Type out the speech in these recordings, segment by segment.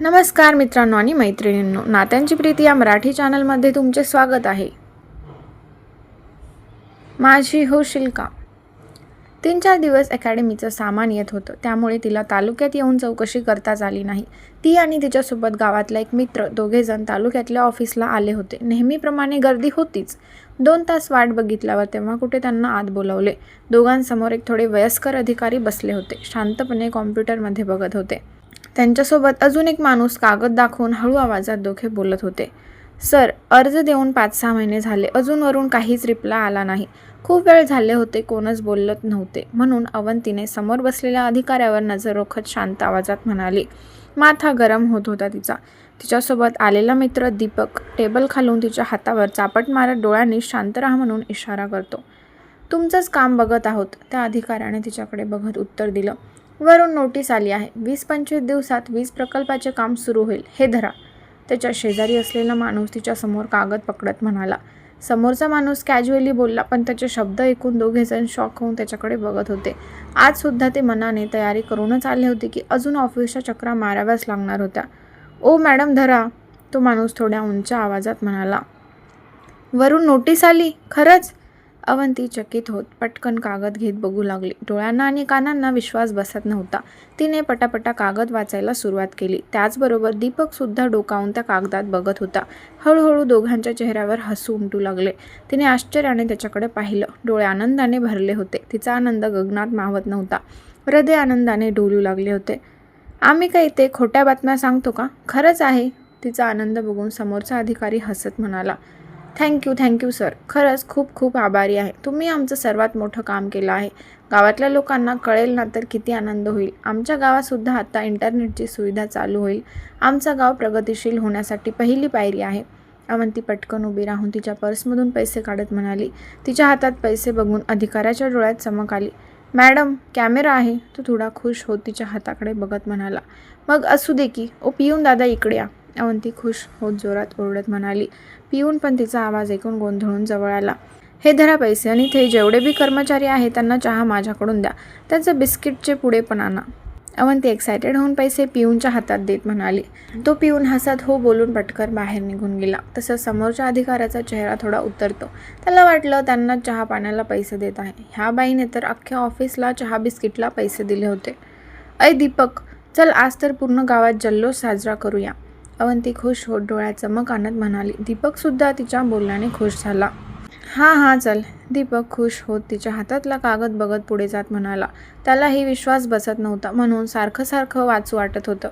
नमस्कार मित्रांनो आणि मैत्रिणींनो नात्यांची प्रीती या मराठी चॅनलमध्ये तुमचे स्वागत आहे. माझी होशील का तीन चार दिवस अकॅडमीचं सामान येत होतं त्यामुळे तिला तालुक्यात येऊन चौकशी करताच आली नाही. ती आणि तिच्यासोबत गावातला एक मित्र दोघेजण तालुक्यातल्या ऑफिसला आले होते. नेहमीप्रमाणे गर्दी होतीच. दोन तास वाट बघितल्यावर तेव्हा कुठे त्यांना आत बोलावले. दोघांसमोर एक थोडे वयस्कर अधिकारी बसले होते. शांतपणे कॉम्प्युटरमध्ये बघत होते. त्यांच्यासोबत अजून एक माणूस कागद दाखवून हळू आवाजात दोघे बोलत होते. सर अर्ज देऊन पाच सहा महिने झाले. अजूनवरून काहीच रिप्लाय आला नाही. खूप वेळ झाले होते कोणच बोलत नव्हते म्हणून अवंतीने समोर बसलेल्या अधिकाऱ्यावर नजर रोखत शांत आवाजात म्हणाली माथा गरम होत होता तिचा. तिच्यासोबत आलेला मित्र दीपक टेबल खालून तिच्या हातावर चापट मारत डोळ्यांनी शांत राहा म्हणून इशारा करतो. तुमचंच काम बघत आहोत त्या अधिकाऱ्याने तिच्याकडे बघत उत्तर दिलं. वरून नोटीस आली आहे. वीस पंचवीस दिवसात वीज प्रकल्पाचे काम सुरू होईल हे धरा. त्याच्या शेजारी असलेला माणूस तिच्यासमोर कागद पकडत म्हणाला. समोरचा माणूस कॅज्युअली बोलला पण त्याचे शब्द ऐकून दोघेजण शॉक होऊन त्याच्याकडे बघत होते. आजसुद्धा ते मनाने तयारी करूनच आले होते की अजून ऑफिसच्या चक्रा माराव्याच लागणार होत्या. ओ मॅडम धरा. तो माणूस थोड्या उंच आवाजात म्हणाला. वरून नोटीस आली? खरंच? अवंती चकित होत पटकन कागद घेत बघू लागली. डोळ्यांना आणि कानांना विश्वास बसत नव्हता. तिने पटापटा कागद वाचायला सुरुवात केली. त्याचबरोबर दीपकसुद्धा डोकावून त्या कागदात बघत होता. हळूहळू दोघांच्या चेहऱ्यावर हसू उमटू लागले. तिने आश्चर्याने त्याच्याकडे पाहिलं. डोळे आनंदाने भरले होते. तिचा आनंद गगनात मावत नव्हता. हृदय आनंदाने डोलू लागले होते. आम्ही काही ते खोट्या बातम्या सांगतो का? खरंच आहे. तिचा आनंद बघून समोरचा अधिकारी हसत म्हणाला. थँक्यू थँक्यू सर खरंच खूप खूप आभारी आहे. तुम्ही आमचं सर्वात मोठं काम केलं आहे. गावातल्या लोकांना कळेल ना तर किती आनंद होईल. आमच्या गावातसुद्धा आता इंटरनेटची सुविधा चालू होईल. आमचं गाव प्रगतिशील होण्यासाठी पहिली पायरी आहे. अवंती पटकन उभी राहून तिच्या पर्समधून पैसे काढत म्हणाली. तिच्या हातात पैसे बघून अधिकाऱ्याच्या डोळ्यात चमक आली. मॅडम कॅमेरा आहे. तो थोडा खुश होत तिच्या हाताकडे बघत म्हणाला. मग असू दे की ओ पिऊन दादा इकडे या. अवंती खुश होत जोरात ओरडत म्हणाली. पिऊन पण तिचा आवाज ऐकून गोंधळून जवळ आला. हे धरा पैसे आणि ते जेवढे बी कर्मचारी आहेत त्यांना चहा माझ्याकडून द्या. त्यांचं बिस्किटचे पुढे पण आणा. अवंती एक्सायटेड होऊन पैसे पिऊनच्या हातात देत म्हणाली. तो पिऊन हसत हो बोलून पटकर बाहेर निघून गेला. तसं समोरच्या अधिकाऱ्याचा चेहरा थोडा उतरतो. त्याला वाटलं त्यांना चहा पाण्याला पैसे देत आहे. ह्या बाईने तर अख्ख्या ऑफिसला चहा बिस्किटला पैसे दिले होते. ऐ दीपक चल आज तर पूर्ण गावात जल्लोष साजरा करूया. अवंती खुश होत डोळ्यात चमक आणत म्हणाली. दीपकसुद्धा तिच्या बोलण्याने खुश झाला. हां हां चल. दीपक खुश होत तिच्या हातातला कागद बघत पुढे जात म्हणाला. त्यालाही विश्वास बसत नव्हता. म्हणून सारखं सारखं वाचू वाटत होतं.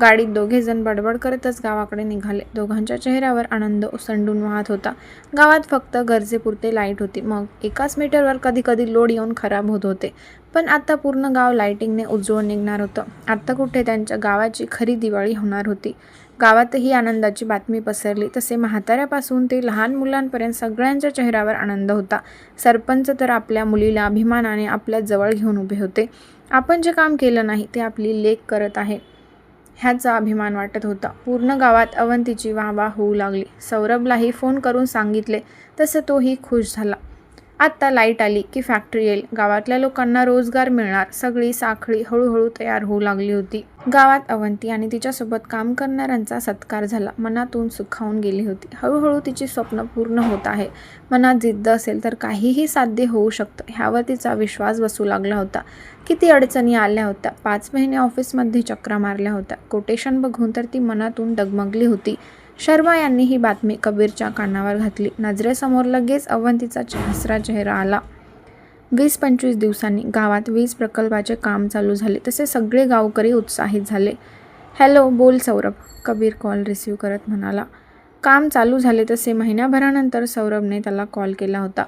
गाडीत दोघेजण बडबड करतच गावाकडे निघाले. दोघांच्या चेहऱ्यावर आनंद ओसंडून वाहत होता. गावात फक्त गरजेपुरते लाइट होती. मग एकाच मीटरवर कधी कधी लोड येऊन खराब होत होते. पण आता पूर्ण गाव लाईटिंगने उज्जवळ निघणार होतं. आत्ता कुठे त्यांच्या गावाची खरी दिवाळी होणार होती? गावातही आनंदाची बातमी पसरली. तसे म्हाताऱ्यापासून ते लहान मुलांपर्यंत सगळ्यांच्या चेहऱ्यावर आनंद होता. सरपंच तर आपल्या मुलीला अभिमानाने आपल्या जवळ घेऊन उभे होते. आपण जे काम केलं नाही ते आपली लेख करत आहे ह्याचा अभिमान वाटत होता. पूर्ण गावात अवंतीची वाहवा होऊ लागली. सौरभलाही फोन करून सांगितले तसं तोही खुश झाला. आत्ता लाइट आली की फॅक्टरी येईल. गावातल्या लोकांना रोजगार मिळणार. सगळी साखळी हळूहळू तयार होऊ लागली होती. गावात अवंती आणि तिच्यासोबत काम करणाऱ्यांचा सत्कार झाला. मनातून सुखावून गेली होती. हळूहळू तिची स्वप्न पूर्ण होत आहे. मनात जिद्द असेल तर काहीही साध्य होऊ शकतं. ह्यावर तिचा विश्वास बसू लागला होता. किती अडचणी आल्या होत्या. पाच महिने ऑफिसमध्ये चक्रा मारल्या होत्या. कोटेशन बघून तर ती मनातून डगमगली होती. शर्मा यांनी ही बातमी कबीरच्या कानावर घातली. नजरेसमोर लगेच अवंतीचा हसरा चेहरा आला. वीस पंचवीस दिवसांनी गावात वीज प्रकल्पाचे काम चालू झाले. तसे सगळे गावकरी उत्साहित झाले. हॅलो बोल सौरभ कबीर कॉल रिसीव करत म्हणाला. काम चालू झाले तसे महिन्याभरानंतर सौरभने त्याला कॉल केला होता.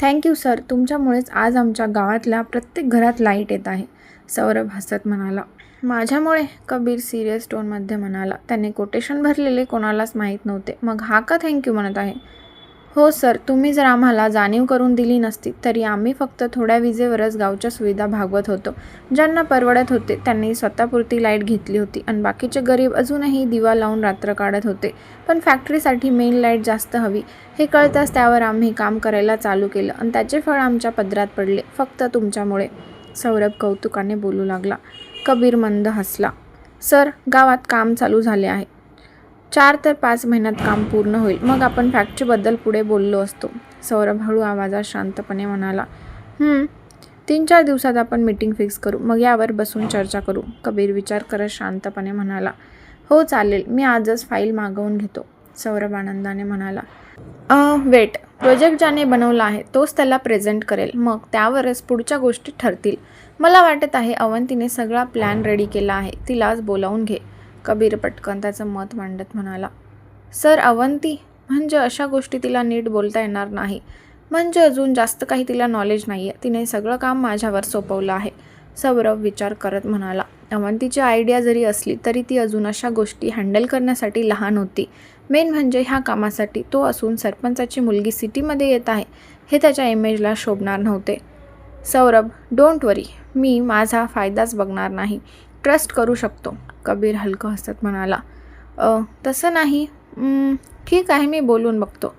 Thank you sir. तुमच्यामुळेच आज आमच्या गावातल्या प्रत्येक घरात लाइट येत आहे सौरभ हसत म्हणाला. माझ्यामुळे कबीर सिरियस टोनमध्ये म्हणाला. त्याने कोटेशन भरलेले कोणालाच माहीत नव्हते. मग हा का थँक्यू म्हणत आहे? हो सर तुम्ही जर आम्हाला जाणीव करून दिली नसती तरी आम्ही फक्त थोड्या विजेवरच गावच्या सुविधा भागवत होतो. ज्यांना परवडत होते त्यांनी स्वतःपुरती लाइट घेतली होती आणि बाकीचे गरीब अजूनही दिवा लावून रात्र काढत होते. पण फॅक्टरीसाठी मेन लाइट जास्त हवी. हे कळताच त्यावर आम्ही काम करायला चालू केलं आणि त्याचे फळ आमच्या पदरात पडले फक्त तुमच्यामुळे. सौरभ कौतुकाने बोलू लागला. कबीर मंद हसला. सर गावात काम चालू झाले आहे. चार तर पाच महिन्यात काम पूर्ण होईल. मग आपण फॅक्टरीबद्दल पुढे बोललो असतो. सौरभ हळू आवाजात शांतपणे म्हणाला तीन चार दिवसात आपण मीटिंग फिक्स करू. मग यावर बसून चर्चा करू. कबीर विचार करत शांतपणे म्हणाला हो चालेल. मी आजच फाईल मागवून घेतो. सौरभ आनंदाने म्हणाला वेट. प्रोजेक्ट ज्याने बनवला आहे तोच त्याला प्रेझेंट करेल. मग त्यावरच पुढच्या गोष्टी ठरतील. मला वाटत आहे अवंतीने सगळा प्लॅन रेडी केला आहे. तिलाच बोलावून घे. कबीर पटकन त्याचं मत मांडत म्हणाला. सर अवंती म्हणजे अशा गोष्टी तिला नीट बोलता येणार नाही. म्हणजे अजून जास्त काही तिला नॉलेज नाही आहे तिने सगळं काम माझ्यावर सोपवलं आहे. सौरभ विचार करत म्हणाला. अवंतीची आयडिया जरी असली तरी ती अजून अशा गोष्टी हँडल करण्यासाठी लहान होती. मेन म्हणजे ह्या कामासाठी तो असून सरपंचाची मुलगी सिटीमध्ये येत आहे हे त्याच्या इमेजला शोभणार नव्हते. सौरभ डोंट वरी मी माझा फायदाच बघणार नाही. ट्रस्ट करू शकतो कबीर हलकं हसत म्हणाला. तसं नाही. ठीक आहे मी बोलून बघतो.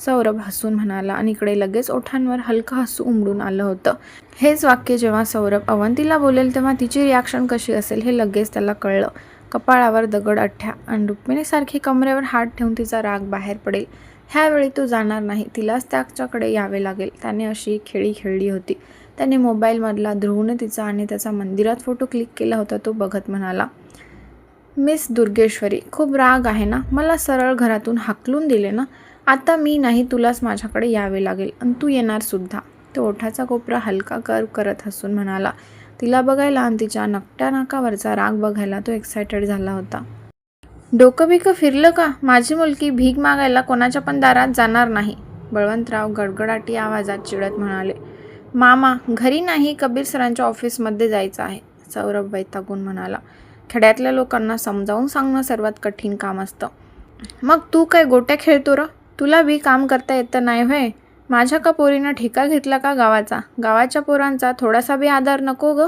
सौरभ हसून म्हणाला आणि इकडे लगेच ओठांवर हलकं हसू उमडून आलं होतं. हेच वाक्य जेव्हा सौरभ अवंतीला बोलेल तेव्हा तिची रिॲक्शन कशी असेल हे लगेच त्याला कळलं. कपाळावर दगड अठ्ठ्या आणि रुक्मिणीसारखी कमरेवर हात ठेवून तिचा राग बाहेर पडेल. ह्यावेळी तो जाणार नाही. तिलाच त्याच्याकडे यावे लागेल. त्याने अशी खेळी खेळली होती. त्याने मोबाईलमधला ध्रुवने तिचा आणि त्याचा मंदिरात फोटो क्लिक केला होता. तो बघत म्हणाला मिस दुर्गेश्वरी खूप राग आहे ना? मला सरळ घरातून हाकलून दिले ना? आता मी नाही तुलाच माझ्याकडे यावे लागेल आणि तू येणार सुद्धा. तो ओठाचा कोपरा हलका कर करत हसून म्हणाला तिला बघायला आणि तिच्या नकट्या नाकावरचा राग बघायला तो एक्सायटेड झाला होता. डोकं बिकं फिरलं का? माझी मुलगी भीक मागायला कोणाच्या पण दारात जाणार नाही. बळवंतराव गडगडाटी आवाजात चिडत म्हणाले मामा घरी नाही कबीर सरांच्या ऑफिसमध्ये जायचं आहे. सौरभ वैतागून म्हणाला खेड्यातल्या लोकांना समजावून सांगणं सर्वात कठीण काम असतं. मग तू काय गोट्या खेळतो र? तुला बी काम करता येतं नाही होय. माझ्या का पोरीनं ठेका घेतला का गावाचा? गावाच्या पोरांचा थोडासा बी आधार नको ग.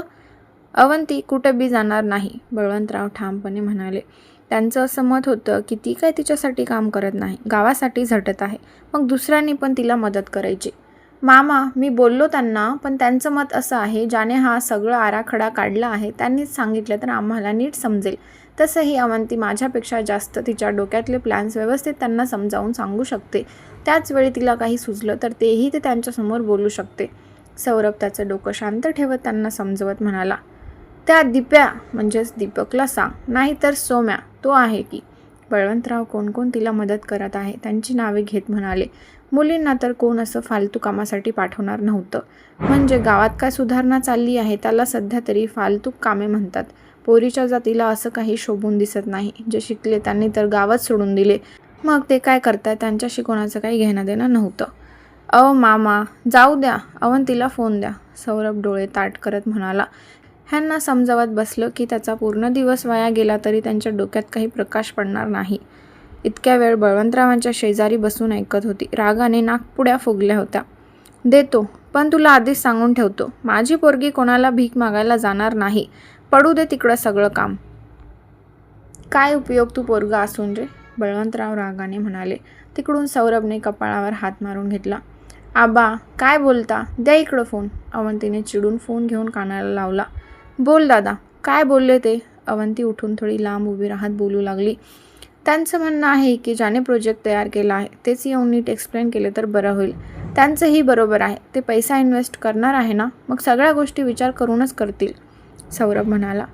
अवंती कुठं बी जाणार नाही बळवंतराव ठामपणे म्हणाले. त्यांचं असं मत होतं की ती काय तिच्यासाठी काम करत नाही गावासाठी झटत आहे. मग दुसऱ्यांनी पण तिला मदत करायची. मामा मी बोललो त्यांना पण त्यांचं मत असं आहे ज्याने हा सगळं आराखडा काढला आहे त्यांनीच सांगितलं तर आम्हाला नीट समजेल. तसंही अवंती माझ्यापेक्षा जास्त तिच्या डोक्यातले प्लॅन्स व्यवस्थित त्यांना समजावून सांगू शकते. त्याच वेळी तिला काही सुचलं तर तेही ते त्यांच्यासमोर बोलू शकते. सौरभ त्याचं डोकं शांत ठेवत त्यांना समजवत म्हणाला त्या दिप्या म्हणजेच दीपकला सांग. नाही तर सोम्या तो आहे की? बळवंतराव कोणकोण तिला मदत करत आहे त्यांची नावे घेत म्हणाले मुलींना तर कोण असं फालतू कामासाठी पाठवणार नव्हतं. म्हणजे गावात काय सुधारणा चालली आहे त्याला सध्या तरी फालतू कामे म्हणतात. पोरीच्या जातीला असं काही शोभून दिसत नाही. जे शिकले त्यांनी तर गावात सोडून दिले. मग ते काय करताय? त्यांच्याशी कोणाचं काही घेणं देणं नव्हतं. अहो मामा जाऊ द्या. अवंतीला फोन द्या. सौरभ डोळे ताट करत म्हणाला. ह्यांना समजावत बसलं की त्याचा पूर्ण दिवस वाया गेला तरी त्यांच्या डोक्यात काही प्रकाश पडणार नाही. इतक्या वेळ बळवंतरावांच्या शेजारी बसून ऐकत होती. रागाने नागपुड्या फुगल्या होत्या. देतो पण तुला आधीच सांगून ठेवतो. माझी पोरगी कोणाला भीक मागायला जाणार नाही. पडू दे तिकडं सगळं काम. काय उपयोग तू पोरगा असून रे? बळवंतराव रागाने म्हणाले. तिकडून सौरभने कपाळावर हात मारून घेतला. आबा काय बोलता? द्या इकडं फोन. अवंतीने चिडून फोन घेऊन कानाला लावला. बोल दादा काय बोलले ते? अवंती उठून थोडी लांब उभी राहत बोलू लागली. त्यांचं म्हणणं आहे की ज्याने प्रोजेक्ट तयार केला आहे तेच येऊन नीट एक्सप्लेन केले तर बरं होईल. त्यांचंही बरोबर आहे. ते पैसा इन्व्हेस्ट करणार आहे ना? मग सगळ्या गोष्टी विचार करूनच करतील. सौरभ म्हणाला.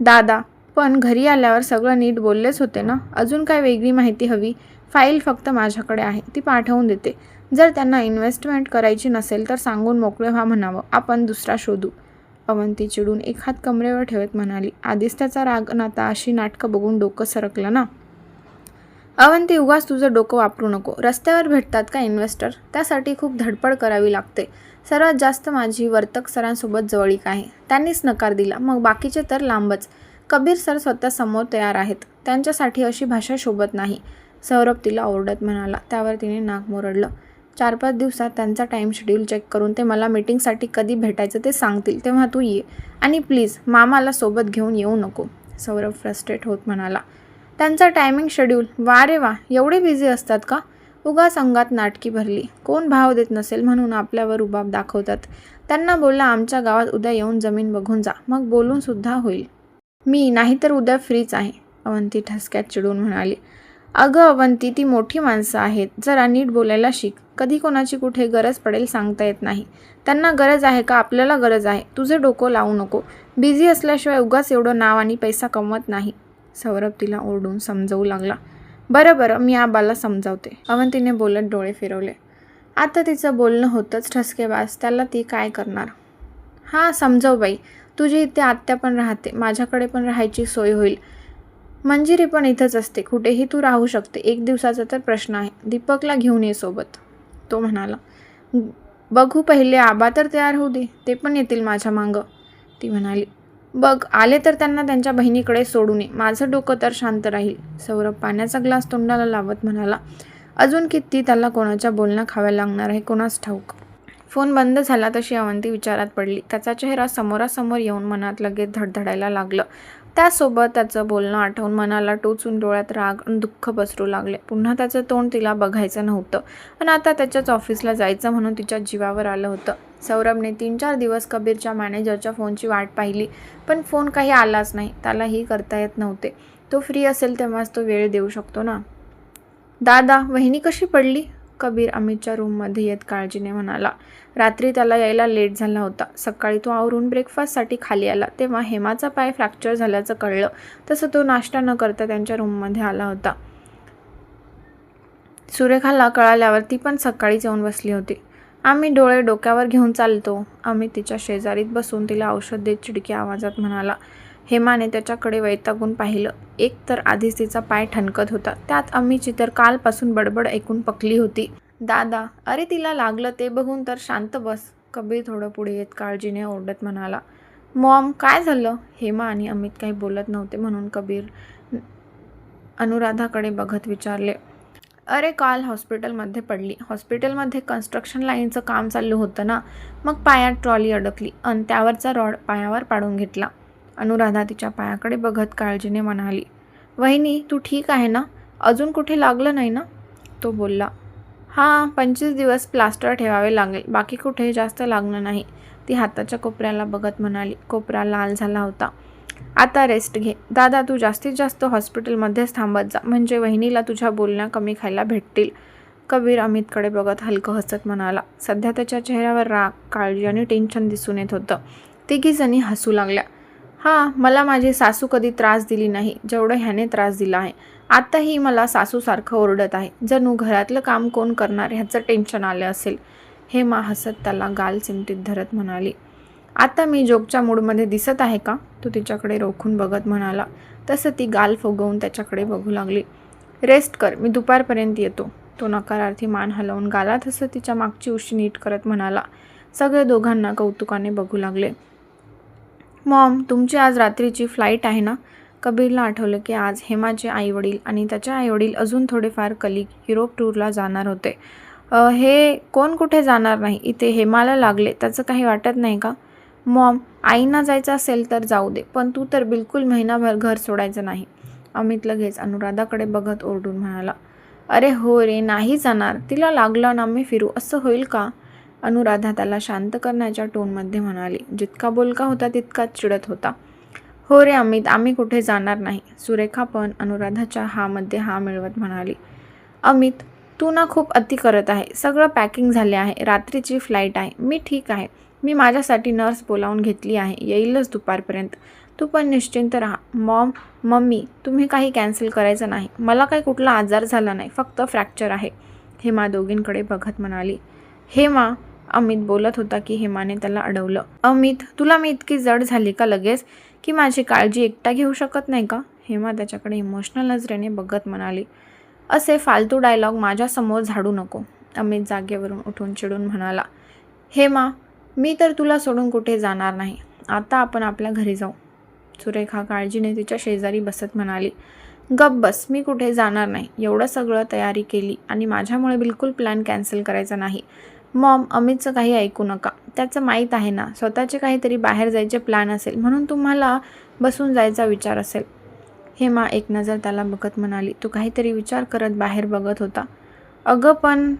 दादा पण घरी आल्यावर सगळं नीट बोललेच होते ना? अजून काय वेगळी माहिती हवी? फाईल फक्त माझ्याकडे आहे. ती पाठवून देते. जर त्यांना इन्व्हेस्टमेंट करायची नसेल तर सांगून मोकळे व्हा म्हणावं. आपण दुसरा शोधू. अवंती चिडून एक हात कमरेवर ठेवत म्हणाली. आधीच त्याचा राग नाता अशी नाटकं बघून डोकं सरकलं ना? अवंती उगाच तुझं डोकं वापरू नको. रस्त्यावर भेटतात का इन्व्हेस्टर? त्यासाठी खूप धडपड करावी लागते. सर्वात जास्त माझी वर्तक सरांसोबत जवळीक आहे. त्यांनीच नकार दिला. मग बाकीचे तर लांबच. कबीर सर स्वतः समोर तयार आहेत. त्यांच्यासाठी अशी भाषा शोभत नाही. सौरभ तिला ओरडत म्हणाला. त्यावर तिने नाक मोरडलं. चार पाच दिवसात त्यांचा टाईम शेड्यूल चेक करून ते मला मीटिंगसाठी कधी भेटायचं ते सांगतील तेव्हा तू ये. आणि प्लीज मामाला सोबत घेऊन येऊ नको. सौरभ फ्रस्ट्रेट होत म्हणाला. त्यांचा टायमिंग शेड्यूल? वा रे वा एवढे बिझी असतात का? उगा संघात नाटकी भरली. कोण भाव देत नसेल म्हणून आपल्यावर रुबाब दाखवतात. त्यांना बोलला आमच्या गावात उद्या येऊन जमीन बघून जा. मग बोलून सुद्धा होईल. मी नाहीतर उद्या फ्रीच आहे. अवंती ठसक्यात चिडून म्हणाली. अगं अवंती ती मोठी माणसं आहेत. जरा नीट बोलायला शिक. कधी कोणाची कुठे गरज पडेल सांगता येत नाही. त्यांना गरज आहे का? आपल्याला गरज आहे. तुझे डोकं लावू नको. बिझी असल्याशिवाय उगाच एवढं नाव आणि पैसा कमवत नाही. सौरभ तिला ओरडून समजवू लागला. बरं बरं मी आबाला समजावते. अवंतीने बोलत डोळे फिरवले. आता तिचं बोलणं होतंच ठसकेबाज त्याला ती काय करणार? हां समजव बाई. तुझी इथे आत्या पण राहते. माझ्याकडे पण राहायची सोय होईल. मंजिरी पण इथंच असते. कुठेही तू राहू शकते. एक दिवसाचा तर प्रश्न आहे. दीपकला घेऊन ये सोबत. तो म्हणाला बघू पहिले आबा तर तयार होऊ दे. ते पण येतील माझ्या मागं. ती म्हणाली बघ आले तर त्यांना त्यांच्या बहिणीकडे सोडू नये. माझं डोकं तर शांत राहील. सौरभ पाण्याचा ग्लास तोंडाला लावत म्हणाला अजून किती त्याला कोणाच्या बोलणं खाव्या लागणार आहे? कोणास ठाऊक? फोन बंद झाला तशी अवंती विचारात पडली. त्याचा चेहरा समोरासमोर येऊन मनात लगेच धडधडायला लागलं. त्यासोबत त्याचं बोलणं आठवून मनाला टोचून डोळ्यात राग आणि दुःख पसरू लागले. पुन्हा त्याचं तोंड तिला बघायचं नव्हतं. आणि आता त्याच्याच ऑफिसला जायचं म्हणून तिच्या जीवावर आलं होतं. सौरभने तीन चार दिवस कबीरच्या मॅनेजरच्या फोनची वाट पाहिली पण फोन काही आलाच नाही. त्यालाही करता येत नव्हते. तो फ्री असेल तेव्हाच तो वेळ देऊ शकतो ना? दादा वहिनी कशी पडली? कबीर अमितच्या रूममध्ये येत काळजीने म्हणाला. रात्री त्याला यायला लेट झाला होता. सकाळी तो आवरून ब्रेकफास्टसाठी खाली आला. तेव्हा हेमाचा पाय फ्रॅक्चर झाल्याचं कळलं. तसं तो नाश्ता न करता त्यांच्या रूममध्ये आला होता. सुरेखाला कळाल्यावर ती पण सकाळीच येऊन बसली होती. आम्ही डोळे डोक्यावर घेऊन चालतो. आम्ही तिच्या शेजारीत बसून तिला औषध देत चिडकी आवाजात म्हणाला हेमाने त्याच्याकडे वैतागून पाहिलं. एक तर आधीच तिचा पाय ठणकत होता. त्यात अम्मीची तर कालपासून बडबड ऐकून पकली होती. दादा अरे तिला लागलं ते बघून तर शांत बस कबीर थोडं पुढे येत काळजीने ओरडत म्हणाला मॉम काय झालं हेमा आणि अमित काही बोलत नव्हते म्हणून कबीर अनुराधाकडे बघत विचारले अरे काल हॉस्पिटलमध्ये पडली. हॉस्पिटलमध्ये कन्स्ट्रक्शन लाईनचं काम चालू होतं ना मग पायात ट्रॉली अडकली आणि त्यावरचा रॉड पायावर पाडून घेतला. अनुराधा तिच्या पायाकडे बघत काळजीने म्हणाली वहिनी तू ठीक आहे ना? अजून कुठे लागलं नाही ना? तो बोलला हां पंचवीस दिवस प्लास्टर ठेवावे लागेल. बाकी कुठे जास्त लागणं नाही. ती हाताच्या कोपऱ्याला बघत म्हणाली कोपरा लाल झाला होता. आता रेस्ट घे. दादा तू जास्तीत जास्त हॉस्पिटलमध्येच थांबत जा. म्हणजे वहिनीला तुझ्या बोलण्या कमी खायला भेटतील. कबीर अमितकडे बघत हलकं हसत म्हणाला. सध्या त्याच्या चेहऱ्यावर राग काळजी आणि टेन्शन दिसून येत होतं. तिघीजणी हसू लागल्या. हां मला माझी सासू कधी त्रास दिली नाही. जेवढं ह्याने त्रास दिला आहे. आत्ताही मला सासूसारखं ओरडत आहे. जणू घरातलं काम कोण करणार ह्याचं टेन्शन आलं असेल. हे मा हसत त्याला गाल चिमटीत धरत म्हणाली. आता मी जोगच्या मूडमध्ये दिसत आहे का? तो तिच्याकडे रोखून बघत म्हणाला. तसं ती गाल फुगवून त्याच्याकडे बघू लागली. रेस्ट कर मी दुपारपर्यंत येतो. तो नकारार्थी मान हलवून गाला तसं तिच्या मागची उशी नीट करत म्हणाला. सगळे दोघांना कौतुकाने बघू लागले. मॉम तुमची आज रात्रीची फ्लाईट आहे ना? कबीरला आठवलं की आज हेमाचे आईवडील आणि त्याचे आईवडील अजून थोडेफार कलिक युरोप टूरला जाणार होते. हे कोण कुठे जाणार नाही? इथे हेमाला लागले त्याचं काही वाटत नाही का? मॉम आईना जायचं असेल तर जाऊ दे पण तू तर बिलकुल महिनाभर घर सोडायचं नाही. अमित लगेच अनुराधाकडे बघत ओरडून म्हणाला अरे हो रे नाही जाणार. तिला लागलं ना मी फिरू. असं होईल का? अनुराधा त्याला शांत करण्याच्या टोनमध्ये म्हणाली जितका बोलका होता तितकाच चिडत होता. हो रे अमित आम्ही कुठे जाणार नाही. सुरेखा पण अनुराधाच्या हामध्ये हा मिळवत म्हणाली अमित तू ना खूप अति करत आहे. सगळं पॅकिंग झाले आहे. रात्रीची फ्लाईट आहे. मी ठीक आहे. मी माझ्यासाठी नर्स बोलावून घेतली आहे. येईलच दुपारपर्यंत. तू पण निश्चिंत राहा. मॉम मम्मी तुम्ही काही कॅन्सल करायचं नाही. मला काही कुठला आजार झाला नाही. फक्त फ्रॅक्चर आहे. हेमा दोघींकडे बघत म्हणाली. हेमा अमित बोलत होता की हेमाने त्याला अडवलं. अमित तुला मी इतकी जड झाली का लगेच? की माझी काळजी एकटा घेऊ शकत नाही का? हेमा त्याच्याकडे इमोशनल नजरेने बघत म्हणाली. असे फालतू डायलॉग माझ्यासमोर झाडू नको. अमित जागेवरून उठून चिडून म्हणाला. हेमा मी तर तुला सोडून कुठे जाणार नाही. आता आपण आपल्या घरी जाऊ. सुरेखा काळजीने तिच्या शेजारी बसत म्हणाली गप बस मी कुठे जाणार नाही. एवढं सगळं तयारी केली आणि माझ्यामुळे बिलकुल प्लॅन कॅन्सल करायचा नाही. मॉम अमितचं काही ऐकू नका. त्याचं माहीत आहे ना स्वतःचे काहीतरी बाहेर जायचे प्लॅन असेल म्हणून तुम्हाला बसून जायचा विचार असेल. हेमा एक नजर त्याला बघत म्हणाली तू काहीतरी विचार करत बाहेर बघत होता. अगं पण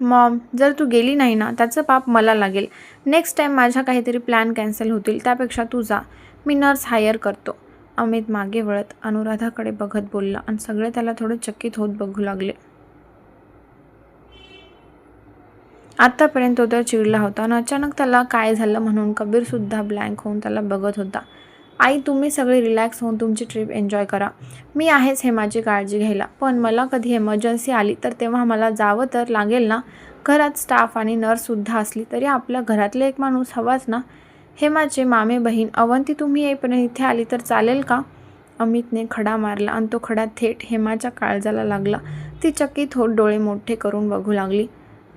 मॉम जर तू गेली नाही ना त्याचं पाप मला लागेल. नेक्स्ट टाईम माझ्या काहीतरी प्लॅन कॅन्सल होतील त्यापेक्षा तू जा. मी नर्स हायर करतो. अमित मागे वळत अनुराधाकडे बघत बोलला आणि सगळे त्याला थोडे चकित होत बघू लागले. आत्तापर्यंत तो तर चिडला होता आणि अचानक त्याला काय झालं म्हणून कबीरसुद्धा ब्लँक होऊन त्याला बघत होता. आई तुम्ही सगळे रिलॅक्स होऊन तुमची ट्रिप एन्जॉय करा. मी आहेच हे माझी काळजी घ्यायला. पण मला कधी एमर्जन्सी आली तर तेव्हा मला जावं तर लागेल ना? घरात स्टाफ आणि नर्ससुद्धा असली तरी आपल्या घरातले एक माणूस हवाच ना? हे माझे मामे बहीण अवंती तुम्ही येईपर्यंत इथे आली तर चालेल का? अमितने खडा मारला आणि तो खडा थेट हेमाच्या काळजाला लागला. ती चकित होत डोळे मोठे करून बघू लागली.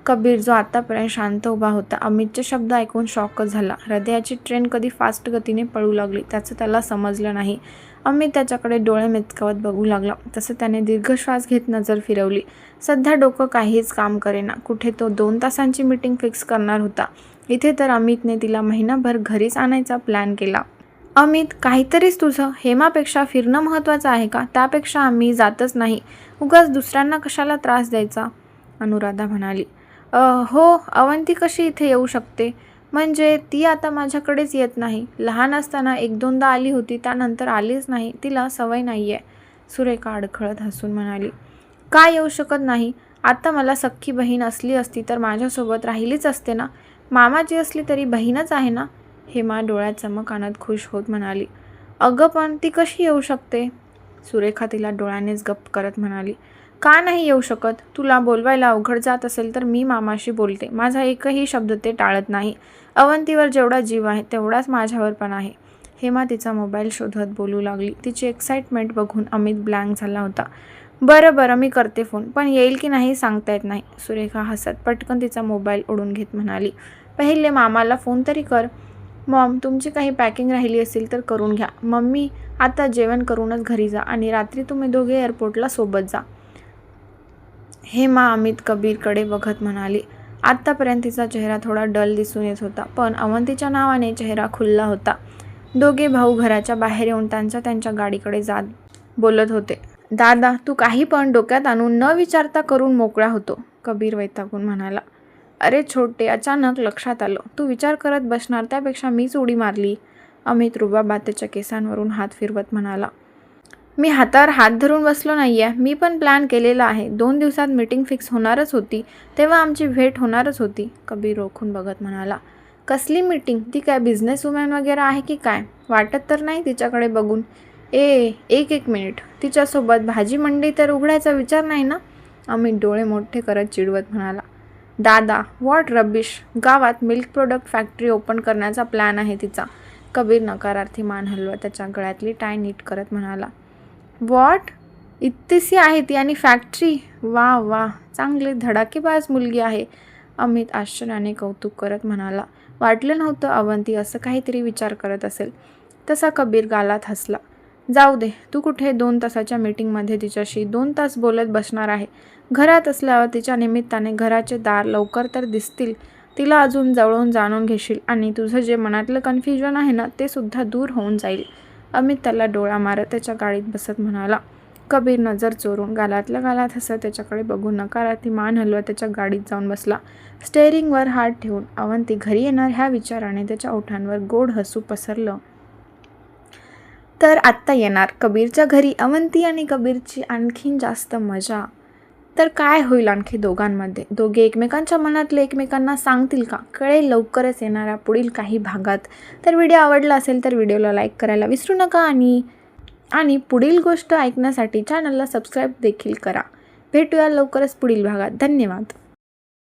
कबीर जो आतापर्यंत शांत उभा होता अमितचे शब्द ऐकून शॉकच झाला. हृदयाची ट्रेन कधी फास्ट गतीने पळू लागली त्याचं त्याला समजलं नाही. अमित त्याच्याकडे डोळे मिचकावत बघू लागला. तसं त्याने दीर्घ श्वास घेत नजर फिरवली. सध्या डोकं काहीच काम करेना. कुठे तो दोन तासांची मीटिंग फिक्स करणार होता. इथे तर अमितने तिला महिनाभर घरीच आणायचा प्लॅन केला. अमित काहीतरीच तुझं हेमापेक्षा फिरणं महत्त्वाचं आहे का? त्यापेक्षा आम्ही जातच नाही. उगाच दुसऱ्यांना कशाला त्रास द्यायचा? अनुराधा म्हणाली. हो अवंती कशी इथे येऊ शकते? म्हणजे ती आता माझ्याकडेच येत नाही. लहान असताना एक दोनदा आली होती त्यानंतर आलीच नाही. तिला सवय नाही आहे सुरेखा अडखळत हसून म्हणाली. का येऊ शकत नाही? आता मला सख्खी बहीण असली असती तर माझ्यासोबत राहिलीच असते ना? मामाची असली तरी बहीणच आहे ना? हेमा डोळ्यात चमक आणत खुश होत म्हणाली. अगं पण ती कशी येऊ शकते? सुरेखा तिला डोळ्यानेच गप्प करत म्हणाली. का नाही येऊ शकत? तुला बोलवायला अवघड जात असेल तर मी मामाशी बोलते. माझा एकही शब्द ते टाळत नाही. अवंतीवर जेवढा जीव आहे तेवढाच माझ्यावर पण आहे. हेमा तिचा मोबाईल शोधत बोलू लागली. तिची एक्साइटमेंट बघून अमित ब्लँक झाला होता. बरं बरं मी करते फोन पण येईल की नाही सांगता येत नाही. सुरेखा हसत पटकन तिचा मोबाईल ओढून घेत म्हणाली पहिले मामाला फोन तरी कर. मॉम तुमची काही पॅकिंग राहिली असेल तर करून घ्या. मम्मी आता जेवण करूनच घरी जा आणि रात्री तुम्ही दोघे एअरपोर्टला सोबत जा. हेमा अमित कबीरकडे बघत म्हणाली आत्तापर्यंत तिचा चेहरा थोडा डल दिसून येत होता पण अवंतीच्या नावाने चेहरा खुल्ला होता. दोघे भाऊ घराच्या बाहेर येऊन त्यांच्या त्यांच्या गाडीकडे जात बोलत होते. दादा तू काही पण डोक्यात आणून न विचारता करून मोकळा होतो कबीर वैतागून म्हणाला. अरे छोटे अचानक लक्षात आलं. तू विचार करत बसणार त्यापेक्षा मीच उडी मारली. अमित रुबाबा त्याच्या केसांवरून हात फिरवत म्हणाला. मी हातावर हात धरून बसलो नाही आहे मी पण प्लॅन केलेला आहे. दोन दिवसात मीटिंग फिक्स होणारच होती. तेव्हा आमची भेट होणारच होती कबीर रोखून बघत म्हणाला. कसली मीटिंग ती काय बिझनेस वुमॅन वगैरे आहे की काय? वाटत तर नाही तिच्याकडे बघून. ए एक एक मिनिट तिच्यासोबत भाजी मंडी तर उघडायचा विचार नाही ना? अमित डोळे मोठे करत चिडवत म्हणाला. दादा वॉट रबिश गावात मिल्क प्रोडक्ट फॅक्टरी ओपन करण्याचा प्लॅन आहे तिचा. कबीर नकारार्थी मान हलवत त्याच्या गळ्यातली टाय नीट करत म्हणाला. वॉट इतकीशी आहे ती आणि फॅक्टरी वा वा. चांगले धडाकेबाज मुलगी आहे. अमित आश्चर्याने कौतुक करत म्हणाला. वाटलं नव्हतं अवंती असं काहीतरी विचार करत असेल. तसा कबीर गालात हसला. जाऊ दे तू कुठे दोन तासाच्या मीटिंगमध्ये तिच्याशी दोन तास बोलत बसणार आहे. घरात असल्यावर तिच्या निमित्ताने घराचे दार लवकर तर दिसतील. तिला अजून जवळून जाणून घेशील आणि तुझं जे मनातलं कन्फ्युजन आहे ना ते सुद्धा दूर होऊन जाईल. अमित त्याला डोळा मारत त्याच्या गाडीत बसत म्हणाला कबीर नजर चोरून गालातल्या गालात हसत त्याच्याकडे बघून ती मान हलवत त्याच्या गाडीत जाऊन बसला. स्टेअरिंगवर हात ठेवून अवंती घरी येणार ह्या विचाराने त्याच्या ओठांवर गोड हसू पसरलं. तर आत्ता येणार. कबीरच्या घरी अवंती आणि कबीरची आणखीन जास्त मजा. तर काय होईल आणखी दोघांमध्ये? दोघे एकमेकांच्या मनातले एकमेकांना सांगतील का? कळेल लवकरच येणाऱ्या पुढील काही भागात. तर व्हिडिओ आवडला असेल तर व्हिडिओला लाईक करायला विसरू नका आणि आणि पुढील गोष्ट ऐकण्यासाठी चॅनलला सबस्क्राईब देखील करा. भेटूया लवकरच पुढील भागात. धन्यवाद.